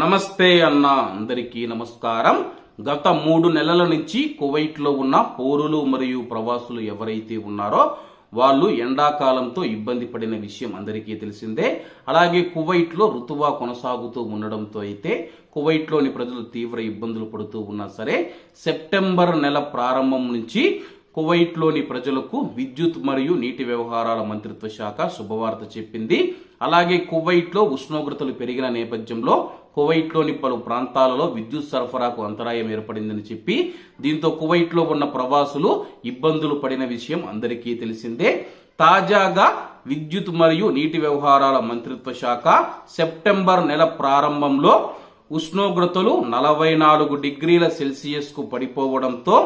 నమస్తే అన్న అందరికీ నమస్కారం. గత మూడు నెలల నుంచి కువైట్లో ఉన్న పౌరులు మరియు ప్రవాసులు ఎవరైతే ఉన్నారో వాళ్ళు ఎండాకాలంతో ఇబ్బంది పడిన విషయం అందరికీ తెలిసిందే. అలాగే కువైట్లో ఋతువా కొనసాగుతూ ఉండడంతో అయితే కువైట్లోని ప్రజలు తీవ్ర ఇబ్బందులు పడుతూ ఉన్నా సరే సెప్టెంబర్ నెల ప్రారంభం నుంచి కువైట్లోని ప్రజలకు విద్యుత్ మరియు నీటి వ్యవహారాల మంత్రిత్వ శాఖ శుభవార్త చెప్పింది. అలాగే కువైట్లో ఉష్ణోగ్రతలు పెరిగిన నేపథ్యంలో కువైట్లోని పలు ప్రాంతాలలో విద్యుత్ సరఫరాకు అంతరాయం ఏర్పడిందని చెప్పి దీంతో కువైట్లో ఉన్న ప్రవాసులు ఇబ్బందులు పడిన విషయం అందరికీ తెలిసిందే. తాజాగా విద్యుత్ మరియు నీటి వ్యవహారాల మంత్రిత్వ శాఖ సెప్టెంబర్ నెల ప్రారంభంలో ఉష్ణోగ్రతలు నలభై నాలుగు డిగ్రీల సెల్సియస్కు పడిపోవడంతో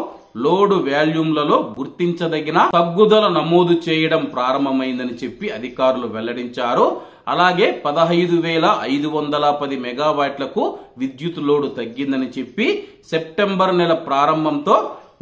లోడు వాల్యూమ్లలో గుర్తించదగిన తగ్గుదల నమోదు చేయడం ప్రారంభమైందని చెప్పి అధికారులు వెల్లడించారు. అలాగే పదహైదు వేల ఐదు వందల పది మెగావాట్లకు విద్యుత్ లోడు తగ్గిందని చెప్పి సెప్టెంబర్ నెల ప్రారంభంతో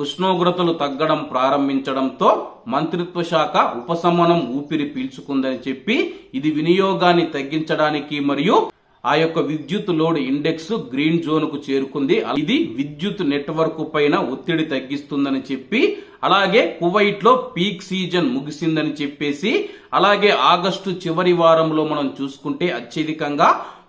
ఉష్ణోగ్రతలు తగ్గడం ప్రారంభించడంతో మంత్రిత్వ శాఖ ఉపశమనం ఊపిరి పీల్చుకుందని చెప్పి ఇది వినియోగాన్ని తగ్గించడానికి మరియు ఆ యొక్క విద్యుత్ లోడ్ ఇండెక్స్ గ్రీన్ జోన్కు చేరుకుంది. ఇది విద్యుత్ నెట్వర్క్ పైన ఒత్తిడి తగ్గిస్తుందని చెప్పి అలాగే కువైట్లో పీక్ సీజన్ ముగిసిందని చెప్పేసి అలాగే ఆగస్టు చివరి వారంలో మనం చూసుకుంటే అత్యధికంగా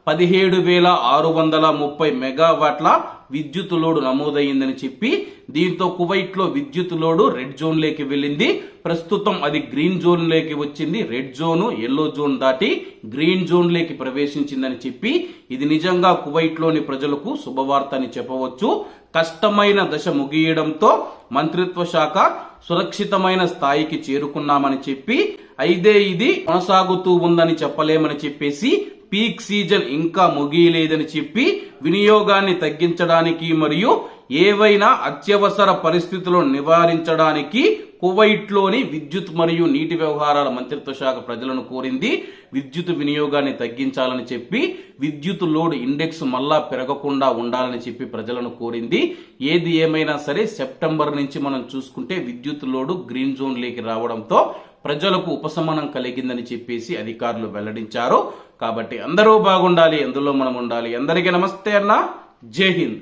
పదిహేడు వేల ఆరు వందల ముప్పై మెగావాట్ల విద్యుత్ లోడు నమోదయ్యిందని చెప్పి దీంతో కువైట్లో విద్యుత్ లోడు రెడ్ జోన్లోకి వెళ్ళింది. ప్రస్తుతం అది గ్రీన్ జోన్లోకి వచ్చింది. రెడ్ జోను ఎల్లో జోన్ దాటి గ్రీన్ జోన్లోకి ప్రవేశించిందని చెప్పి ఇది నిజంగా కువైట్లోని ప్రజలకు శుభవార్త అని చెప్పవచ్చు. కష్టమైన దశ ముగియడంతో మంత్రిత్వ శాఖ సురక్షితమైన స్థాయికి చేరుకున్నామని చెప్పి అయితే ఇది కొనసాగుతూ ఉందని చెప్పలేమని చెప్పేసి పీక్ సీజన్ ఇంకా ముగియలేదని చెప్పి వినియోగాన్ని తగ్గించడానికి మరియు ఏవైనా అత్యవసర పరిస్థితులను నివారించడానికి కువైట్లోని విద్యుత్ మరియు నీటి వ్యవహారాల మంత్రిత్వ శాఖ ప్రజలను కోరింది. విద్యుత్ వినియోగాన్ని తగ్గించాలని చెప్పి విద్యుత్ లోడ్ ఇండెక్స్ మళ్ళా పెరగకుండా ఉండాలని చెప్పి ప్రజలను కోరింది. ఏది ఏమైనా సరే సెప్టెంబర్ నుంచి మనం చూసుకుంటే విద్యుత్ లోడు గ్రీన్ జోన్లోకి రావడంతో ప్రజలకు ఉపశమనం కలిగిందని చెప్పేసి అధికారులు వెల్లడించారు. కాబట్టి అందరూ బాగుండాలి ఎందులో మనం ఉండాలి. అందరికీ నమస్తే అన్న. జై హింద్.